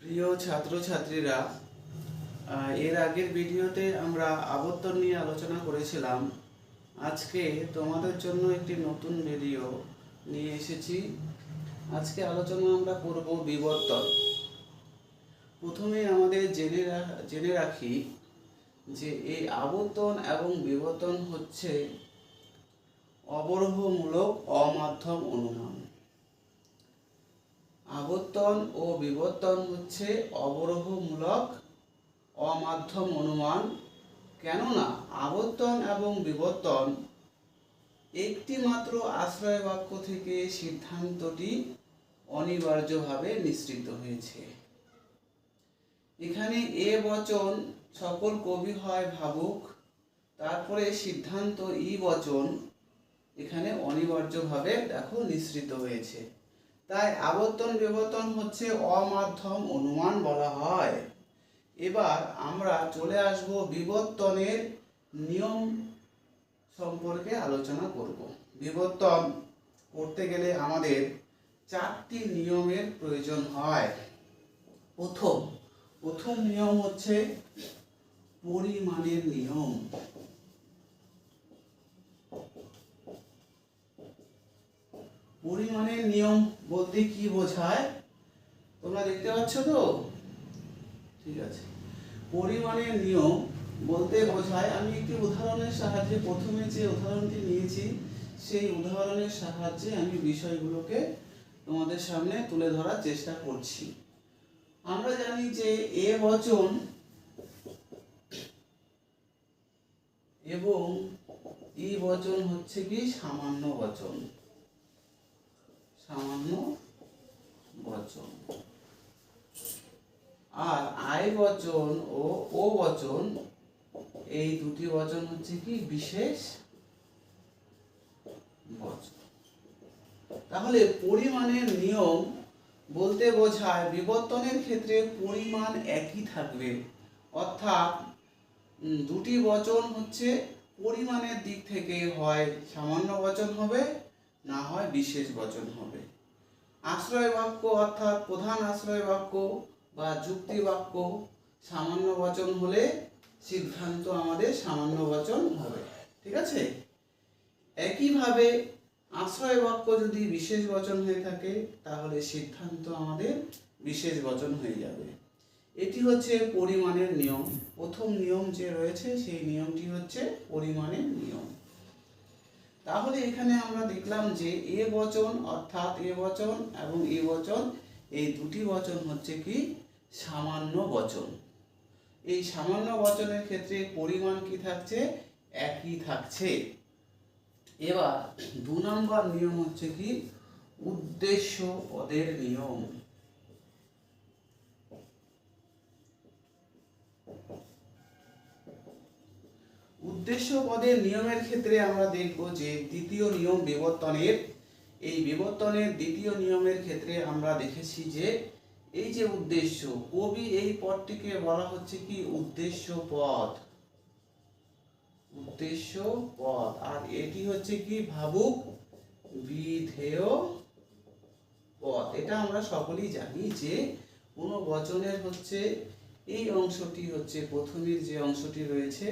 প্রিয় ছাত্রছাত্রীরা এর আগের ভিডিওতে আমরা আবর্তন নিয়ে আলোচনা করেছিলাম। আজকে তোমাদের জন্য একটি নতুন ভিডিও নিয়ে এসেছি। আজকে আলোচনা আমরা করব বিবর্তন। প্রথমে আমাদের জেনে জেনে রাখি যে এই আবর্তন এবং বিবর্তন হচ্ছে অবরোহমূলক অমাধ্যম অনুমান। আবর্তন ও বিবর্তন হচ্ছে অবরোহমূলক অমাধ্যম অনুমান। কেননা আবর্তন এবং বিবর্তন একটি মাত্র আশ্রয় বাক্য থেকে সিদ্ধান্তটি অনিবার্যভাবে নিঃসৃত হয়েছে। এখানে এ বচন সকল কবি হয় ভাবুক, তারপরে সিদ্ধান্ত ই বচন এখানে অনিবার্যভাবে দেখো নিঃসৃত হয়েছে। তাই আবর্তন বিবর্তন হচ্ছে অমাধ্যম অনুমান বলা হয়। এবার আমরা চলে আসব বিবর্তনের নিয়ম সম্পর্কে আলোচনা করব। বিবর্তন করতে গেলে আমাদের চারটি নিয়মের প্রয়োজন হয়। প্রথম প্রথম নিয়ম হচ্ছে পরিমাণের নিয়ম। পরিমাণের নিয়ম বলতে কি বোঝায়? তোমরা দেখতে পাচ্ছ তো? ঠিক আছে। পরিমাণের নিয়ম বলতে বোঝায়, আমি একটি উদাহরণের সাহায্যে প্রথমে যে উদাহরণটি নিয়েছি, সেই উদাহরণের সাহায্যে আমি বিষয়গুলোকে তোমাদের সামনে তুলে ধরার চেষ্টা করছি। আমরা জানি যে এ বচন এবং ই বচন হচ্ছে কি? সামান্য বচন। সামান্য বচন। আর আই বচন ও ও বচন, এই দুটি বচন হচ্ছে কি? বিশেষ বচন। তাহলে পরিমাণের নিয়ম বলতে বোঝায় বিবর্তনের ক্ষেত্রে পরিমাণ একই থাকবে। অর্থাৎ দুটি বচন হচ্ছে পরিমাণের দিক থেকে হয় সামান্য বচন হবে না হয় বিশেষ বচন হবে। আশ্রয় বাক্য অর্থাৎ প্রধান আশ্রয় বাক্য বা যুক্তি বাক্য সামান্য বচন হলে সিদ্ধান্ত আমাদের সামান্য বচন হবে। ঠিক আছে? একইভাবে আশ্রয় বাক্য যদি বিশেষ বচন হয়ে থাকে, তাহলে সিদ্ধান্ত আমাদের বিশেষ বচন হয়ে যাবে। এটি হচ্ছে পরিমাণের নিয়ম। প্রথম নিয়ম যে রয়েছে, সেই নিয়মটি হচ্ছে পরিমাণের নিয়ম। তাহলে এখানে আমরা দেখলাম যে এ বচন অর্থাৎ এ বচন এবং এ বচন, এই দুটি বচন হচ্ছে কি? সামান্য বচন। এই সামান্য বচনের ক্ষেত্রে পরিমাণ কি থাকছে? একই থাকছে। এবার দু নম্বর নিয়ম হচ্ছে কি? উদ্দেশ্য পদের নিয়ম। উদ্দেশ্য পদের নিয়মের ক্ষেত্রে আমরা দেখব যে দ্বিতীয় নিয়ম বিবর্তনের, এই বিবর্তনের দ্বিতীয় নিয়মের ক্ষেত্রে আমরা দেখেছি যে এই যে উদ্দেশ্য, কবি এই পদটিকে বলা হচ্ছে কি? উদ্দেশ্য পদ উদ্দেশ্য পদ আর এটি হচ্ছে কি? ভাবুক বিধেয় পদ। এটা আমরা সকলেই জানি যে কোনো বচনের হচ্ছে এই অংশটি হচ্ছে প্রথমের যে অংশটি রয়েছে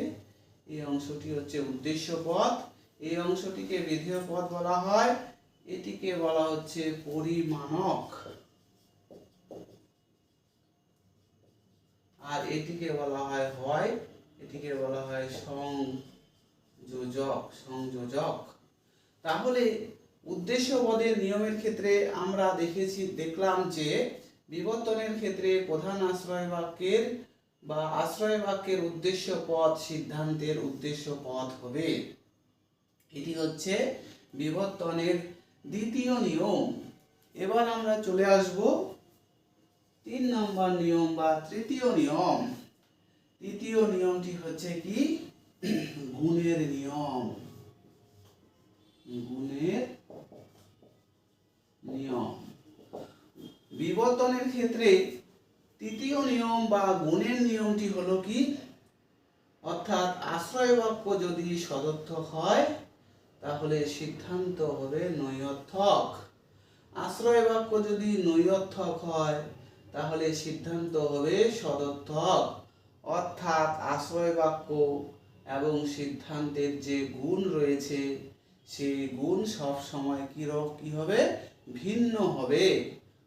এই অংশটি হচ্ছে উদ্দেশ্য পদ এই অংশটিকে বিধেয় পদ বলা হয়। এটিকে বলা হচ্ছে পরিমাণক। আর এটিকে বলা হয় হয়, এটিকে বলা হয় সংযোজক সংযোজক। তাহলে উদ্দেশ্য পদের নিয়মের ক্ষেত্রে আমরা দেখেছি, দেখলাম যে বিবর্তনের ক্ষেত্রে প্রধান আশ্রয় বাক্যের বা আশ্রয় বাক্যের উদ্দেশ্য পদ সিদ্ধান্তের উদ্দেশ্য পদ হবে। এটি হচ্ছে বিবর্তনের দ্বিতীয় নিয়ম। এবার আমরা চলে আসব তিন নম্বর নিয়ম বা তৃতীয় নিয়ম। তৃতীয় নিয়মটি হচ্ছে কি? গুণের নিয়ম। গুণের নিয়ম। বিবর্তনের ক্ষেত্রে তৃতীয় নিয়ম বা গুণের নিয়মটি হলো কি? অর্থাৎ আশ্রয় বাক্য যদি সদর্থক হয়, তাহলে সিদ্ধান্ত হবে নৈয়র্থক আশ্রয় বাক্য যদি নৈয়র্থক হয়, তাহলে সিদ্ধান্ত হবে সদর্থক। অর্থাৎ আশ্রয় বাক্য এবং সিদ্ধান্তের যে গুণ রয়েছে সেই গুণ সব সময় কি কি হবে? ভিন্ন হবে।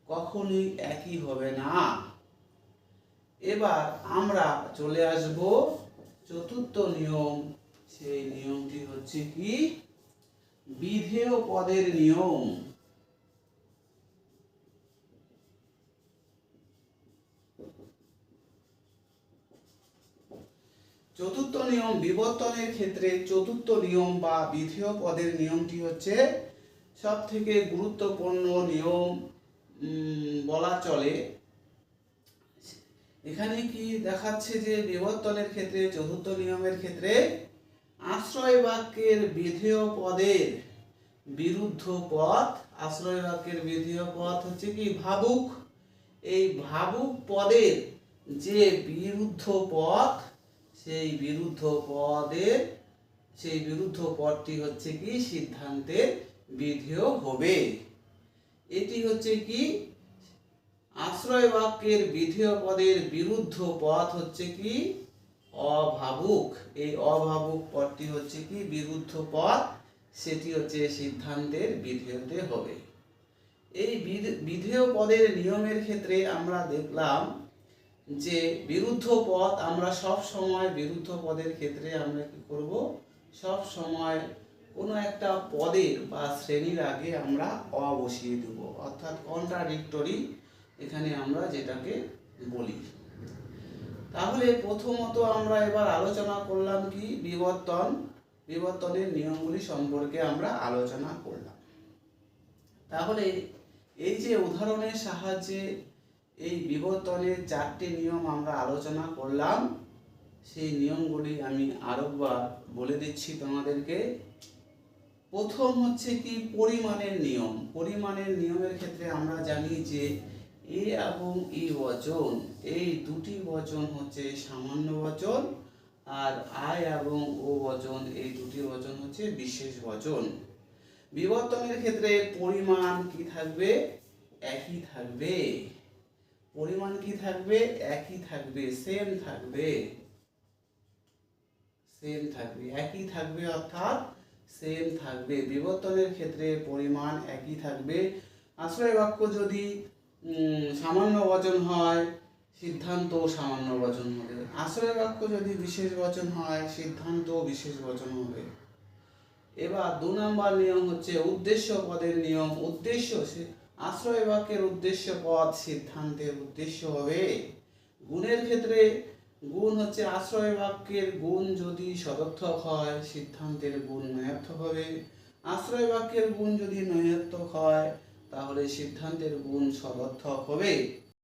কখনোই একই হবে না। এবার আমরা চলে আসব চতুর্থ নিয়ম। সেই নিয়মটি হচ্ছে কি? বিধেয় পদের নিয়ম। চতুর্থ নিয়ম বিবর্তনের ক্ষেত্রে চতুর্থ নিয়ম বা বিধেয় পদের নিয়মটি হচ্ছে সব থেকে গুরুত্বপূর্ণ নিয়ম বলা চলে এখানে কি দেখাচ্ছে যে বিবর্তনের ক্ষেত্রে, চতুর্থ নিয়মের ক্ষেত্রে আশ্রয় বাক্যের বিধেয় পদের বিরুদ্ধ পথ আশ্রয় বাক্যের বিধেয় পথ হচ্ছে কি? ভাবুক। এই ভাবুক পদের যে বিরুদ্ধ পথ, সেই বিরুদ্ধ পদের সেই বিরুদ্ধ পদটি হচ্ছে কি? সিদ্ধান্তের বিধেয় হবে। এটি হচ্ছে কি? আশ্রয় বাক্যের বিধেয় পদের বিরুদ্ধ পথ হচ্ছে কি? অভাবুক। এই অভাবুক পদটি হচ্ছে কি? বিরুদ্ধ পথ। সেটি হচ্ছে সিদ্ধান্তের বিধেয়তে হবে। এই বিধ- বিধেয় পদের নিয়মের ক্ষেত্রে আমরা দেখলাম যে বিরুদ্ধ পদ আমরা সব সময় বিরুদ্ধ পদের ক্ষেত্রে আমরা কি করব? সব সময় কোনো একটা পদের বা শ্রেণির আগে আমরা অ বসিয়ে দেব। অর্থাৎ কন্ট্রাডিক্টরি এখানে আমরা যেটাকে বলি। তাহলে প্রথমত আমরা এবার আলোচনা করলাম কি বিবর্তন। বিবর্তনের নিয়মগুলি সম্পর্কে আমরা আলোচনা করলাম। তাহলে এই যে উদাহরণের সাহায্যে এই বিবর্তনের চারটি নিয়ম আমরা আলোচনা করলাম, সেই নিয়মগুলি আমি আরেকবার বলে দিচ্ছি তোমাদেরকে। প্রথম হচ্ছে কি পরিমাণের নিয়ম। পরিমাণের নিয়মের ক্ষেত্রে আমরা জানি যে এ এবং ই বচন। এই দুটি বচন হচ্ছে সামান্য বচন আর আয় এবং ও বচন। এই দুটি বচন হচ্ছে বিশেষ বচন। বিবর্তনের ক্ষেত্রে পরিমাণ কি থাকবে? একই থাকবে। পরিমাণ কি থাকবে? একই থাকবে। সেম থাকবে। সেম থাকবে। একই থাকবে অর্থাৎ সেম থাকবে। বিবর্তনের ক্ষেত্রে পরিমাণ একই থাকবে। আশ্রয় বাক্য যদি সামান্য বচন হয় সিদ্ধান্ত সামান্য বচন হবে। আশ্রয় বাক্য যদি বিশেষ বচন হয় সিদ্ধান্ত বিশেষ বচন হবে। এবার দু নম্বর নিয়ম হচ্ছে উদ্দেশ্য পদের নিয়ম। উদ্দেশ্য আশ্রয় বাক্যের উদ্দেশ্য পদ, সিদ্ধান্তের উদ্দেশ্য হবে। গুণের ক্ষেত্রে গুণ হচ্ছে আশ্রয় বাক্যের গুণ যদি সদর্থক হয়, সিদ্ধান্তের গুণ নয়ার্থক হবে। আশ্রয় বাক্যের গুণ যদি নয়ার্থক হয় তাহলে সিদ্ধান্তের গুণ সদর্থক হবে।